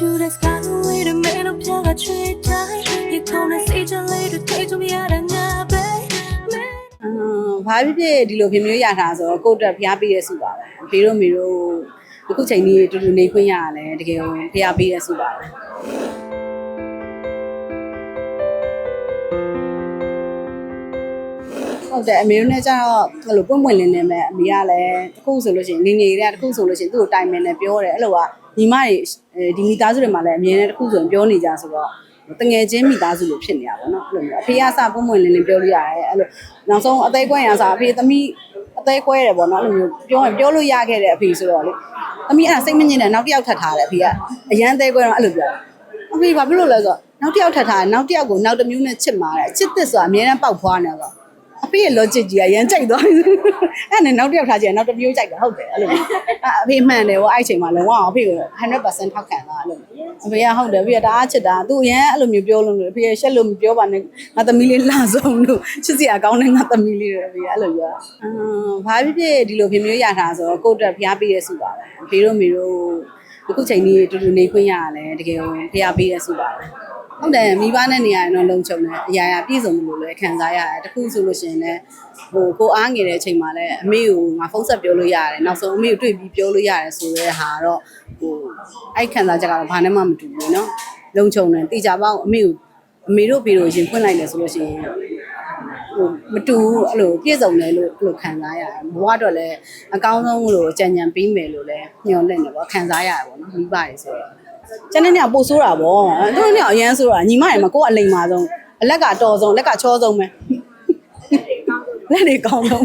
you that's got away the man of your tree die you come and see you later take to me out and now babe အမ်ဘာဖြစ်ဖြစ်ဒီလိုဖြစ်မျိုးရတာဆိုတော့ကိုယ့်အတွက်ဖျားပေးရစုပါပဲဖေတို့မေတို့အခုချိန်ကြီးတူတူနေခွင့်ရရတယ်တကယ်ကိုဖျားပေးရစုပါပဲဟုတ်တယ်အမေတို့နဲ့ကျတော့အဲ့လိုပွင့်ပွင့်လင်းလင်းပဲအမေကလည်းတစ်ခုဆိုလို့ရှိရင်ငငယ်တွေကတစ်ခုဆိုလို့ရှိရင်သူ့ကိုတိုင်ပင်နဲ့ပြောတယ်အဲ့လိုက ညီမတွေအဲဒီမိသားစုတွေမှာလည်းအမြဲတမ်းတစ်ခုဆိုရင်ပြောနေကြဆိုတော့တငယ်ချင်းမိသားစုလိုဖြစ်နေတာပေါ့နော်အဲ့လိုမျိုးအဖေကစပွင့်ပွင့်လင်းလင်းပြောလို့ရတယ်အဲ့လိုနောက်ဆုံးအသေးကွဲရစားအဖေသမီးအသေးကွဲတယ်ပေါ့နော်အဲ့လိုမျိုးပြောရင်ပြောလို့ရခဲ့တဲ့အဖေဆိုတော့လေသမီးအဲ့ဒါစိတ်မညစ်နဲ့နောက်တစ်ယောက်ထပ်ထားတယ်အဖေကအရန်သေးကွဲတော့အဲ့လိုပြောတယ်အဖေဘာဖြစ်လို့လဲဆိုတော့နောက်တစ်ယောက်ထပ်ထားတယ်နောက်တစ်ယောက်ကိုနောက်တစ်မျိုးနဲ့ချစ်မှာတယ်ချစ်သစ်ဆိုတာအများနဲ့ပေါက်ဖွားနေတော့ အဖေရဲ့ logic ကြီးကရမ်းကြိုက်သွားပြီအဲ့နဲ့နောက်တစ်ယောက်ထားချင်နောက်တစ်မျိုးကြိုက်တာဟုတ်တယ်အဲ့လိုမျိုးအဲ့အဖေမှန်တယ်ဗောအဲ့အချိန်မှာလုံးဝအဖေကို100%ထောက်ခံတာအဲ့လိုအဖေကဟုတ်တယ်အဖေကတအားချစ်တာသူရမ်းအဲ့လိုမျိုးပြောလို့လို့အဖေကရှက်လို့မပြောပါနဲ့ငါသမီးလေးလှဆုံးလို့ချစ်စရာကောင်းတဲ့ငါသမီးလေးတွေအဖေကအဲ့လိုပြောအမ်ဘာဖြစ်ဖြစ်ဒီလိုဖြစ်မျိုးရတာဆိုတော့ကိုယ့်အတွက်ဖျားပေးရစုပါပဲအဖေတို့မေတို့အခုချိန်ကြီးတူတူနေခွင့်ရရတယ်တကယ်ကိုဖျားပေးရစုပါပဲ ဟုတ်တယ်မိဘနဲ့နေရရင်တော့လုံခြုံတယ်အရာရာပြည့်စုံလို့လည်းခံစားရတယ်တခုဆိုလို့ရှိရင်လည်းဟိုကိုအားငယ်တဲ့အချိန်မှာလည်းအမေကိုငါဖုန်းဆက်ပြောလို့ရတယ်နောက်ဆုံးအမေကိုတွေ့ပြီးပြောလို့ရတယ်ဆိုတဲ့ဟာတော့ဟိုအဲ့ခံစားချက်ကတော့ဘာနဲ့မှမတူဘူးเนาะလုံခြုံတယ်တေချာပေါက်အမေကိုအမေတို့ဖေတို့ရင်ဖွင့်လိုက်တယ်ဆိုလို့ရှိရင်ဟိုမတူဘူးအဲ့လိုပြည့်စုံတယ်လို့အဲ့လိုခံစားရတယ်ဘဝတော့လည်းအကောင်းဆုံးလို့ကြံကြံပေးမယ်လို့လည်းညွှန်လင့်တယ်ပေါ့ခံစားရတယ်ပေါ့နော်မိဘတွေဆိုတော့ ကျန်တဲ့နေ့ကပို့ဆိုးတာဗောသူတို့နေ့ကအရန်ဆိုးတာညီမတွေမှာကိုယ်ကအလိမ်ပါဆုံးအလက်ကတော်ဆုံးအလက်ကချောဆုံးပဲလက်တွေကောင်းဆုံး